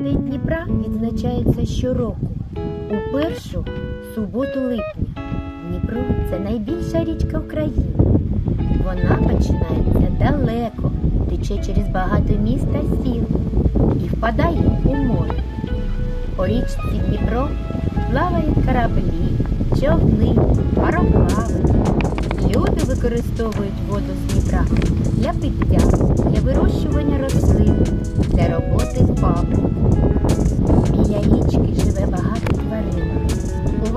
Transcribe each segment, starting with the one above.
День Дніпра відзначається щороку у першу суботу липня. Дніпро це найбільша річка в країні. Вона починається далеко, тече через багато міст та сіл і впадає у море. По річці Дніпро плавають кораблі, човни, пароплави. Люди використовують воду з Дніпра для пиття, для вирощування рослин, для роботи з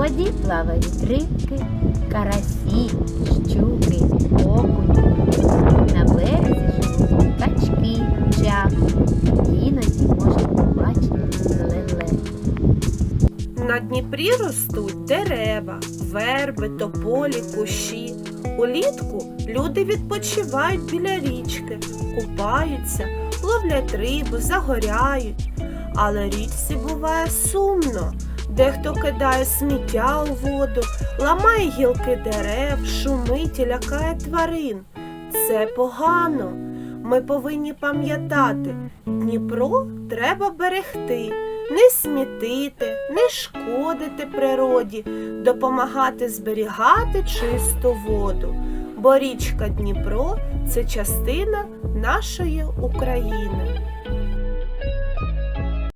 воді плавають рибки, карасі, щуки, окуні. На березі живуть качки, чапи. Іноді можна побачити леле. На Дніпрі ростуть дерева, верби, тополі, кущі. Улітку люди відпочивають біля річки, купаються, ловлять рибу, загоряють. Але річці буває сумно. Дехто кидає сміття у воду, ламає гілки дерев, шумить і лякає тварин. Це погано. Ми повинні пам'ятати, Дніпро треба берегти не смітити, не шкодити природі, допомагати зберігати чисту воду. Бо річка Дніпро це частина нашої України.